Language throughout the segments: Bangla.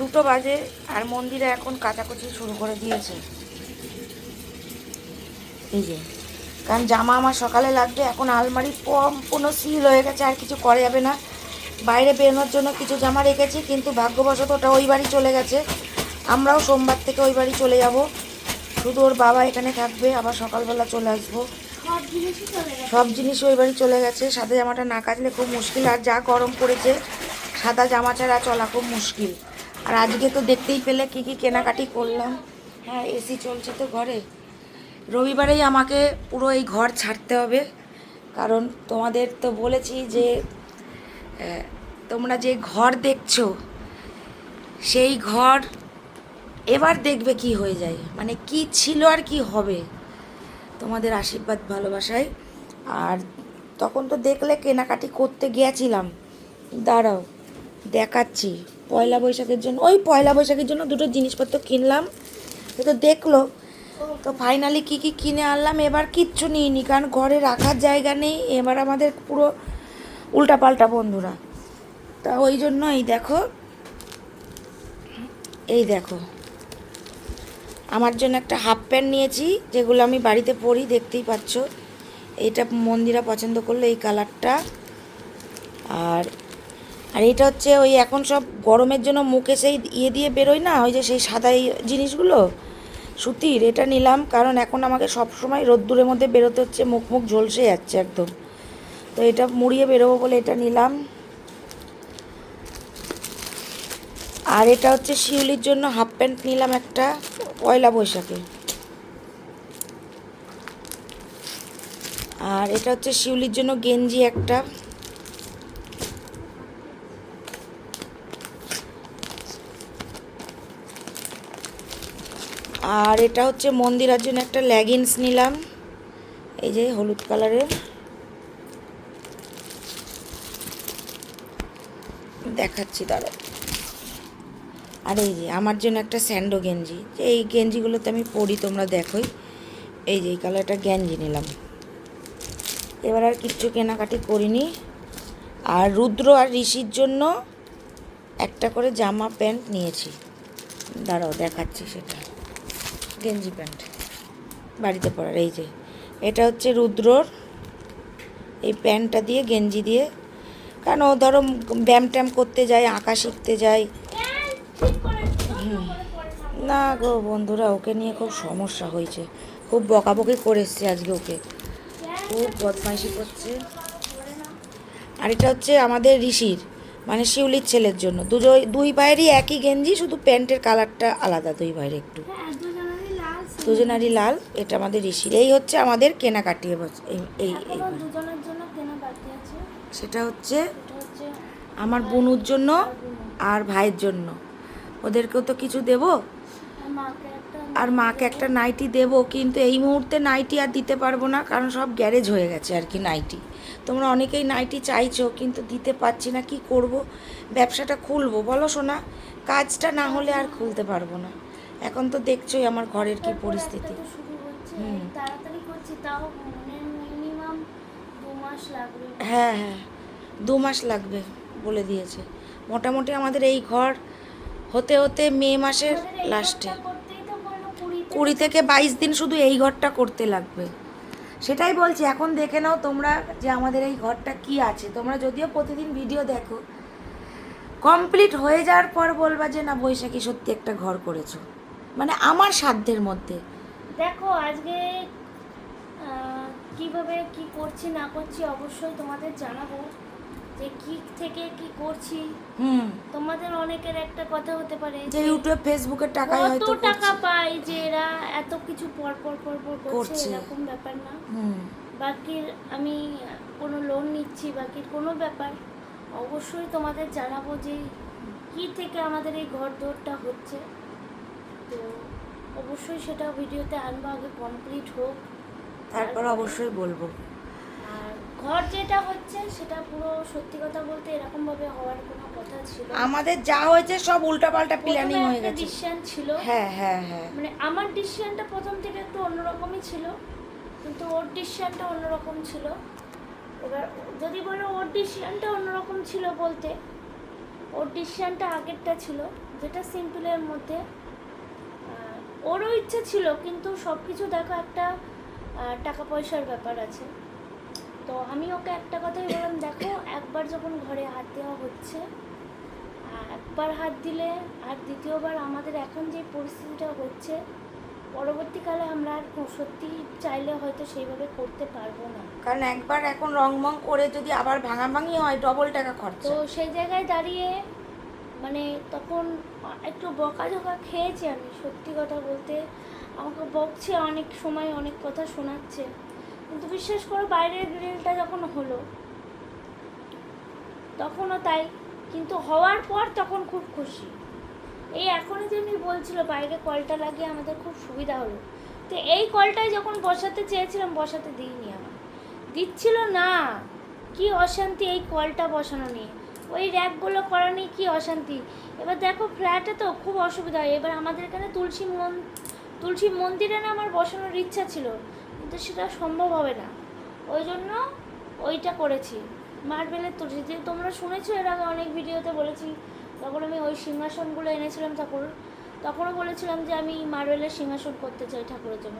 দুটো বাজে আর মন্দিরে এখন কাচাকুচি শুরু করে দিয়েছে। এই যে কারণ জামা আমার সকালে লাগবে এখন আলমারি সম্পূর্ণ সিল হয়ে গেছে আর কিছু করা যাবে না। বাইরে বেরোনোর জন্য কিছু জামা রেখেছি কিন্তু ভাগ্যবশত ওটা ওই বাড়ি চলে গেছে। আমরাও সোমবার থেকে ওই বাড়ি চলে যাব। শুধু ওর বাবা এখানে থাকবে আবার সকালবেলা চলে আসব। সব জিনিস ওই বাড়ি চলে গেছে। সাদা জামাটা না কাচলে খুব মুশকিল আর যা গরম পড়েছে সাদা জামা ছাড়া চলা খুব মুশকিল। আর আজকে তো দেখতেই পেলে কি কি কেনাকাটি করলাম। হ্যাঁ এসি চলছে তো ঘরে। রবিবারেই আমাকে পুরো এই ঘর ছাড়তে হবে। কারণ তোমাদের তো বলেছি যে তোমরা যে ঘর দেখছ, সেই ঘর এবার দেখবে কি হয়ে যায়। মানে কি ছিল আর কি হবে, তোমাদের আশীর্বাদ ভালোবাসায়। আর তখন তো দেখলে কেনাকাটি করতে গিয়েছিলাম। দাঁড়াও, দেখাচ্ছি। পয়লা বৈশাখের জন্য, ওই পয়লা বৈশাখের জন্য দুটো জিনিসপত্র কিনলাম। তো দেখল, তো ফাইনালি কি কি কিনে আনলাম, এবার কিচ্ছু নিইনি, কারণ ঘরে রাখার জায়গা নেই, এবার আমাদের পুরো উল্টাপাল্টা বন্ধুরা। তা ওই জন্য এই দেখো এই দেখো, আমার জন্য একটা হাফ প্যান্ট নিয়েছি, যেগুলো আমি বাড়িতে পরি, দেখতেই পাচ্ছ। এটা মন্দিরা পছন্দ করল এই কালারটা আর আর এটা হচ্ছে ওই এখন সব গরমের জন্য মুখে সেই ইয়ে দিয়ে বেরোয় না, ওই যে সেই সাদা জিনিসগুলো। সুতির, এটা নিলাম, কারণ এখন আমাকে সব সময় রোদ্দুরের মধ্যে বেরোতে হচ্ছে, মুখ মুখ ঝলসে যাচ্ছে একদম। তো এটা মুড়িয়ে বেরোবো বলে এটা নিলাম। আর এটা হচ্ছে শিউলির জন্য হাফ প্যান্ট নিলাম একটা পয়লা বৈশাখে। আর এটা হচ্ছে শিউলির জন্য গেঞ্জি একটা। আর এটা হচ্ছে মন্দিরার জন্য একটা লেগিংস নিলাম। এই যে হলুদ কালারের। দেখাচ্ছি, দাঁড়াও। আর এই যে আমার জন্য একটা স্যান্ডো গেঞ্জি। যে এই গেঞ্জিগুলোতে আমি পরি, তোমরা দেখোই। এই যে এই কালারটা গেঞ্জি নিলাম। এবার আর কিচ্ছু কেনাকাটি করিনি। আর রুদ্র আর ঋষির জন্য একটা করে জামা প্যান্ট নিয়েছি। দাঁড়াও, দেখাচ্ছি সেটা। গেঞ্জি প্যান্ট বাড়িতে পরার, এই যে। এটা হচ্ছে রুদ্রর এই প্যান্টটা দিয়ে, গেঞ্জি দিয়ে। কারণ ও ধরো ব্যায়াম ট্যাম করতে যায়, আঁকা শিখতে যায়। না গো বন্ধুরা, ওকে নিয়ে খুব সমস্যা হয়েছে। খুব বকাবকি করে এসছে আজকে ওকে। খুব বদমাইশি করছে। আর এটা হচ্ছে আমাদের ঋষির মানে শিউলির ছেলের জন্য। দুজো দুই ভাইয়েরই একই গেঞ্জি, শুধু প্যান্টের কালারটা আলাদা, দুই ভাইয়ের একটু। দুজনারই লাল এটা আমাদের ঋষির এই হচ্ছে আমাদের কেনাকাটি এই এই এই। দুজনের জন্য কেনা বাকি আছে। সেটা হচ্ছে আমার বোনুর জন্য আর ভাইয়ের জন্য। ওদেরকেও তো কিছু দেবো? আর মাকে একটা নাইটি দেব কিন্তু এই মুহূর্তে নাইটি আর দিতে পারব না কারণ সব গ্যারেজ হয়ে গেছে আর কি নাইটি। তোমরা অনেকেই নাইটি চাইছো কিন্তু দিতে পারছি না কি করব? ব্যবসাটা খুলবো বলো শোনা কাজটা না হলে আর খুলতে পারব না। এখন তো দেখছোই আমার ঘরের কি পরিস্থিতি। হুম। হ্যাঁ হ্যাঁ দু মাস লাগবে বলে দিয়েছে। মোটামুটি আমাদের এই ঘর হতে হতে মে মাসের লাস্টে কুড়ি থেকে বাইশ দিন শুধু এই ঘরটা করতে লাগবে। সেটাই বলছি এখন দেখে নাও তোমরা যে আমাদের এই ঘরটা কি আছে। তোমরা যদিও প্রতিদিন ভিডিও দেখো কমপ্লিট হয়ে যাওয়ার পর বলবা যে না বৈশাখী সত্যি একটা ঘর করেছ। মানে আমার সাধ্যের মধ্যে। দেখো আজকে কীভাবে কি করছি না করছি অবশ্যই তোমাদের জানাব যে কি থেকে কি করছি। হুম। তোমাদের অনেকের একটা কথা হতে পারে যে ইউটিউব ফেসবুকের কত হয়তো টাকা। পায় যে এরা এত কিছু পর পর পর পর করছে করছে। এরকম ব্যাপার না। হুম। বাকির আমি কোনো লোন নিচ্ছি বাকির কোনো ব্যাপার। অবশ্যই তোমাদের জানাব যে কি থেকে আমাদের এই ঘর দৌড়টা হচ্ছে। তো অবশ্যই সেটা ভিডিওতে আনব আগে কমপ্লিট হোক। তারপর অবশ্যই বলব। আর ঘর যেটা হচ্ছে সেটা পুরো সত্যি কথা বলতে এরকম ভাবে হওয়ার কোনো কথা ছিল আমাদের যা হয়েছে সব উল্টাপাল্টা প্ল্যানিং হয়ে গেছে। ডিসিশন ছিল। হ্যাঁ হ্যাঁ হ্যাঁ। মানে আমার ডিসিশনটা প্রথম থেকে একটু অন্যরকমই ছিল কিন্তু ওর ডিসিশনটা অন্যরকম ছিল। এবার যদি বলো ওর ডিসিশনটা অন্যরকম ছিল বলতে ওর ডিসিশানটা আগেরটা ছিল যেটা সিম্পলের মধ্যে ওরও ইচ্ছে ছিল কিন্তু সব কিছু দেখো একটা টাকা পয়সার ব্যাপার আছে। তো আমি ওকে একটা কথাই বললাম দেখো একবার যখন ঘরে হাত দেওয়া হচ্ছে একবার হাত দিলে আর দ্বিতীয়বার আমাদের এখন যে পরিস্থিতিটা হচ্ছে পরবর্তীকালে আমরা আর সত্যি চাইলে হয়তো সেইভাবে করতে পারব না। কারণ একবার এখন রংমং করে যদি আবার ভাঙাভাঙি হয় ডবল টাকা খরচ। তো সেই জায়গায় দাঁড়িয়ে মানে তখন একটু বকা বকাঝকা খেয়েছি আমি, সত্যি কথা বলতে। আমাকে বকছে অনেক সময়, অনেক কথা শোনাচ্ছে। কিন্তু বিশ্বাস করো, বাইরের গ্রিলটা যখন হলো, তখনও তাই। কিন্তু হওয়ার পর তখন খুব খুশি। এই এখনই যেমনি বলছিল, বাইরে কলটা লাগিয়ে আমাদের খুব সুবিধা হলো। তো এই কলটাই যখন বসাতে চেয়েছিলাম, বসাতে দিইনি আমার দিচ্ছিল না, কি অশান্তি এই কলটা বসানো নিয়ে। ওই র্যাকগুলো করা নিয়ে কী অশান্তি? এবার দেখো ফ্ল্যাটে তো খুব অসুবিধা হয়। এবার আমাদের এখানে তুলসী মন, তুলসী মন্দিরে না আমার বসানোর ইচ্ছা ছিল, কিন্তু সেটা সম্ভব হবে না। ওই জন্য ওইটা করেছি। মার্বেলের তুলসী। যে তোমরা শুনেছো, এর আগে অনেক ভিডিওতে বলেছি তখন আমি ওই সিংহাসনগুলো এনেছিলাম ঠাকুর, তখনও বলেছিলাম যে আমি মার্বেলের সিংহাসন করতে চাই ঠাকুরের জন্য।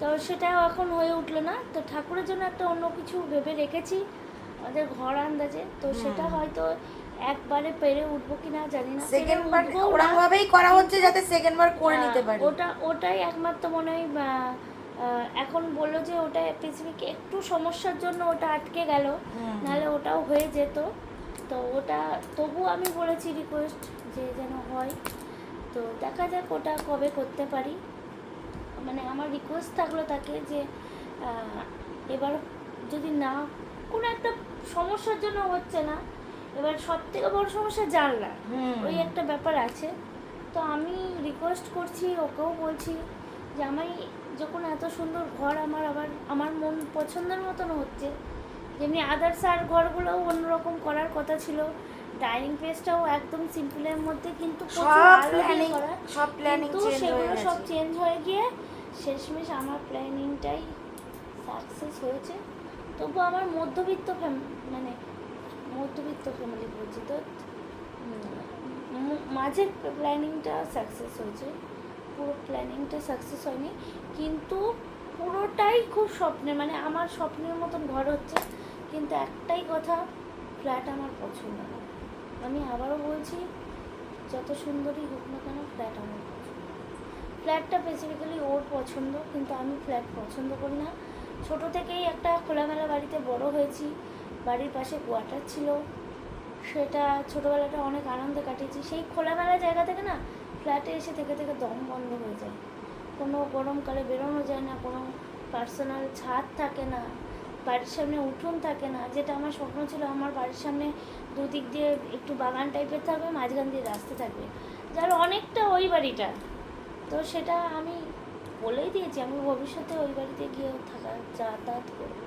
তো সেটাও এখন হয়ে উঠল না। তো ঠাকুরের জন্য একটা অন্য কিছু ভেবে রেখেছি। আমাদের ঘর আন্দাজে তো সেটা হয়তো একবারে পেরে উঠবো কিনা জানি না। সেকেন্ড বার। ওরকম ভাবেই করা হচ্ছে যাতে সেকেন্ড বার করে নিতে হ্যাঁ, পারি। ওটা ওটাই একমাত্র মনে হয় এখন বলল যে ওটা পৃথিবীকে একটু সমস্যার জন্য ওটা আটকে গেল। নাহলে ওটাও হয়ে যেত। তো ওটা তবু আমি বলেছি রিকোয়েস্ট যে যেন হয়। তো দেখা যাক ওটা কবে করতে পারি। মানে আমার রিকোয়েস্ট থাকল তাকে যে এবার যদি না কোনো একটা সমস্যার জন্য হচ্ছে না। এবার সব থেকে বড় সমস্যা জানলা। ওই একটা ব্যাপার আছে। তো আমি রিকোয়েস্ট করছি ওকেও বলছি যে আমি যখন এত সুন্দর ঘর আমার আবার আমার মন পছন্দের মতন হচ্ছে যেমনি আদার্স আর ঘরগুলোও অন্যরকম করার কথা ছিল ডাইনিং প্লেসটাও একদম সিম্পলের মধ্যে কিন্তু সব প্ল্যানিং সেগুলো সব চেঞ্জ হয়ে গিয়ে শেষমেশ আমার প্ল্যানিংটাই সাকসেস হয়েছে। তবু আমার মধ্যবিত্ত মানে মধ্যবিত্ত ফ্যামিলি বলছি তো মাঝের প্ল্যানিংটা সাকসেস হয়েছে, পুরো প্ল্যানিংটা সাকসেস হয়নি, কিন্তু পুরোটাই খুব স্বপ্নে মানে আমার স্বপ্নের মতন ঘর হচ্ছে, কিন্তু একটাই কথা ফ্ল্যাট আমার পছন্দ না। আমি আবারও বলছি, যত সুন্দরই হোক না কেন ফ্ল্যাট আমার পছন্দ। ফ্ল্যাটটা স্পেসিফিক্যালি ওর পছন্দ, কিন্তু আমি ফ্ল্যাট পছন্দ করি না। ছোট থেকেই একটা খোলামেলা বাড়িতে বড় হয়েছি। বাড়ির পাশে কোয়ার্টার ছিল। সেটা ছোটোবেলাটা অনেক আনন্দে কাটিয়েছি। সেই খোলামেলা জায়গা থেকে না, ফ্ল্যাটে এসে থেকে থেকে দম বন্ধ হয়ে যায়। কোনো গরমকালে বেরোনো যায় না, কোনো পার্সোনাল ছাদ থাকে না, বাড়ির সামনে উঠোন থাকে না। যেটা আমার স্বপ্ন ছিল, আমার বাড়ির সামনে দুদিক দিয়ে একটু বাগান টাইপের থাকবে, মাঝখান দিয়ে রাস্তা থাকবে। যার অনেকটা ওই বাড়িটা। তো সেটা আমি বলেই দিয়েছি, আমি ভবিষ্যতে ওই বাড়িতে গিয়ে থাকা, যাতায়াত করব।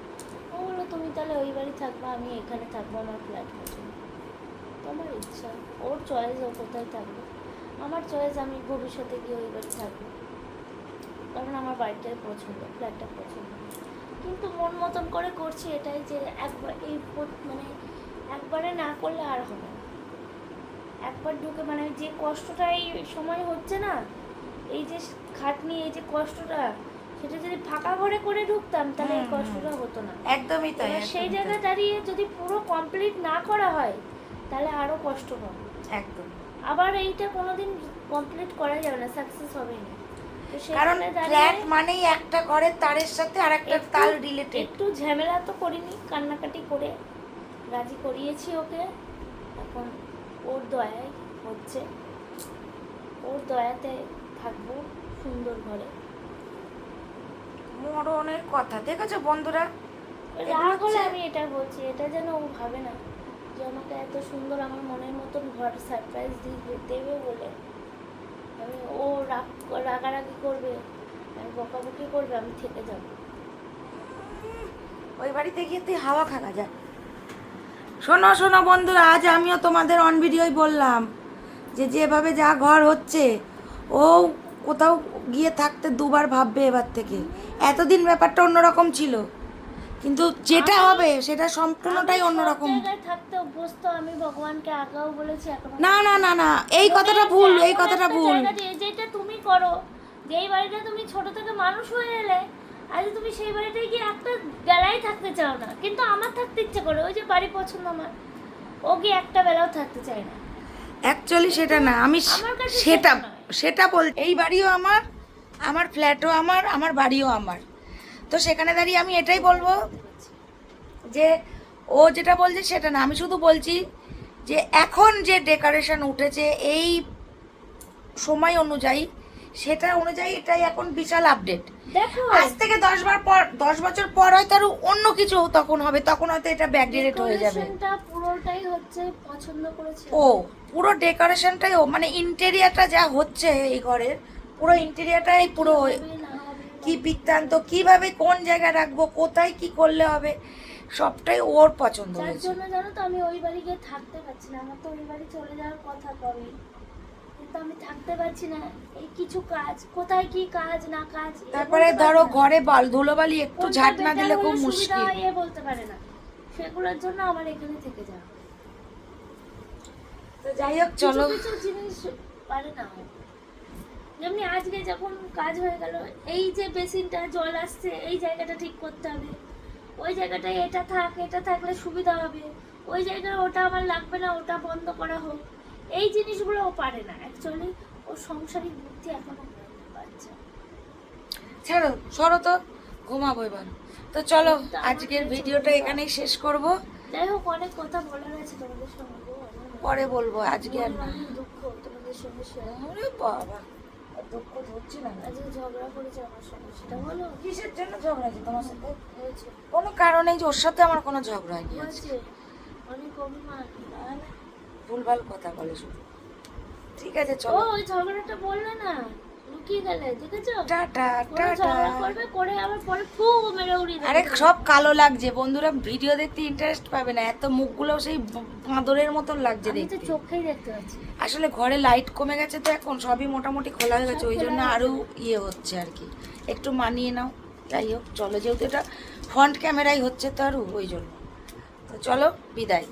ও বলল, তুমি তাহলে ওই বাড়ি থাকবে, আমি এখানে থাকব আমার ফ্ল্যাট পছন্দ তোমার ইচ্ছা, ওর চয়েস ও কোথায় থাকবে? আমার চয়েস আমি ভবিষ্যতে গিয়ে ওই বাড়ি থাকব। কারণ আমার বাড়িটাই পছন্দ ফ্ল্যাটটা পছন্দ। কিন্তু মন মতন করে করছি এটাই যে একবার এই মানে একবারে না করলে আর হবে না। একবার ঢুকে মানে যে কষ্টটা এই সময় হচ্ছে না এই যে খাটনি এই যে কষ্টটা সেটা যদি ফাঁকা ঘরে করে ঢুকতাম তাহলে এই। কষ্টটা হতো না। একদমই তাই সেই জায়গায় দাঁড়িয়ে যদি পুরো কমপ্লিট না করা হয় তাহলে আরও কষ্ট পাবো একদম। আবার এইটা কোনোদিন কমপ্লিট করা যাবে না সাকসেস হবে না। কারণ ফ্ল্যাট মানেই একটা ঘরের তারের সাথে আর একটা তাল রিলেটেড একটু ঝামেলা তো করিনি কান্নাকাটি করে রাজি করিয়েছি ওকে। এখন ওর দয়ায় হচ্ছে। ওর দয়াতে থাকব সুন্দর ঘরে। মরণের কথা দেখেছ বন্ধুরা? রাগ হলে আমি এটা বলছি এটা যেন ও ভাবে না যে আমাকে এত সুন্দর আমার মনের মতন ঘর সারপ্রাইজ দিয়ে দেবে বলে। আমি ও রাগ রাগারাগি করবে আমি বকাবকি করবে আমি থেকে যাব। ওই বাড়িতে গিয়ে তুই হাওয়া খাওয়া যায় শোনো শোনো বন্ধুরা আজ আমিও তোমাদের অন ভিডিওই বললাম যে যেভাবে যা ঘর হচ্ছে ও কোথাও গিয়ে থাকতে দুবার ভাববে এবার থেকে। এতদিন ব্যাপারটা অন্যরকম ছিল। কিন্তু যেটা হবে সেটা সম্পূর্ণটাই অন্যরকম। থাকতে অভ্যস্ত আমি ভগবানকে আগেও বলেছি না না না না এই কথাটা ভুল এই কথাটা ভুল। যেটা তুমি করো যেই বাড়িতে তুমি ছোট থেকে মানুষ হয়ে এলে আজ তুমি সেই বাড়িতে গিয়ে একটা বেলাই থাকতে চাও না। কিন্তু আমার থাকতে ইচ্ছে করে ওই যে বাড়ি পছন্দ আমার ও গিয়ে একটা বেলাও থাকতে চায় না। অ্যাকচুয়ালি সেটা না আমি সেটা সেটা বল, এই বাড়িও আমার আমার ফ্ল্যাটও আমার আমার বাড়িও আমার। তো সেখানে দাঁড়িয়ে আমি এটাই বলব যে, ও যেটা বলছে সেটা না, আমি শুধু বলছি যে এখন যে ডেকোরেশন উঠেছে, এই সময় অনুযায়ী সেটা অনুযায়ী এটাই এখন বিশাল আপডেট আজ থেকে দশ বার পর দশ বছর পর হয়তো আরও অন্য কিছু তখন হবে তখন হয়তো এটা ব্যাকডেটেড হয়ে যাবে। পুরোটাই হচ্ছে পছন্দ করেছে। ও পুরো ডেকোরেশনটাই ও মানে ইন্টেরিয়ারটা যা হচ্ছে এই ঘরের পুরো ইন্টেরিয়ারটাই পুরো কি বৃত্তান্ত কীভাবে কোন জায়গায় রাখব কোথায় কি করলে হবে সবটাই ওর পছন্দ হয়েছে। জন্য জানো তো আমি ওই বাড়ি গিয়ে থাকতে পারছি না। আমার তো ওই বাড়ি চলে যাওয়ার কথা কবে? কিন্তু আমি থাকতে পারছি না। এই কিছু কাজ কোথায় কি কাজ না কাজ তারপরে ধরো ঘরে বাল ধুলোবালি একটু ঝাঁট না দিলে খুব মুশকিল। এ বলতে পারে না। সেগুলোর জন্য আমার এখানে থেকে যাওয়া তো যাই হোক চলো। কিছু জিনিস পারে না। যেমনি আজকে যখন কাজ হয়ে গেল এই যে বেসিনটা জল আসছে এই জায়গাটা ঠিক করতে হবে। ওই জায়গাটায় এটা থাক এটা থাকলে সুবিধা হবে। ওই জায়গায় ওটা আমার লাগবে না ওটা বন্ধ করা হোক। এই জিনিসগুলো ও পারে না। অ্যাকচুয়ালি ও সংসারিক বুদ্ধি এখনও পাচ্ছে। ছাড়ো সরো তো ঘুমাবো এবার। তো চলো আজকের ভিডিওটা এখানেই শেষ করব। যাই হোক অনেক কথা বলার আছে তোমাদের সঙ্গে। পরে বলব আজকে আর না। দুঃখ তোমাদের সঙ্গে শেয়ার ওরে বাবা। আর দুঃখ ধরছি না আজকে ঝগড়া করেছে আমার সঙ্গে সেটা বলো। কিসের জন্য ঝগড়া হয়েছে তোমার সাথে? হয়েছে। কোনো কারণেই যে ওর সাথে আমার কোনো ঝগড়া হয়নি অনেক অভিমান। ভুলভাল কথা বলে শুধু। ঠিক আছে চলো। ওই ঝগড়াটা বললে না? লুকিয়ে গেলে দেখেছ? টাটা টাটা করবে করে আবার পরে ফু মেরে উড়িয়ে আরে সব কালো লাগছে। বন্ধুরা ভিডিও দেখতে ইন্টারেস্ট পাবে না। এত মুখগুলো সেই বাঁদরের মতন লাগছে আমি তো চোখেই দেখতে পাচ্ছি আসলে ঘরে লাইট কমে গেছে তো এখন সবই মোটামুটি খোলা হয়ে গেছে। ওই জন্য আরও ইয়ে হচ্ছে আর কি। একটু মানিয়ে নাও। যাই হোক চলো যেহেতু এটা ফ্রন্ট ক্যামেরাই হচ্ছে তো আরও ওই জন্য। তো চলো বিদায়।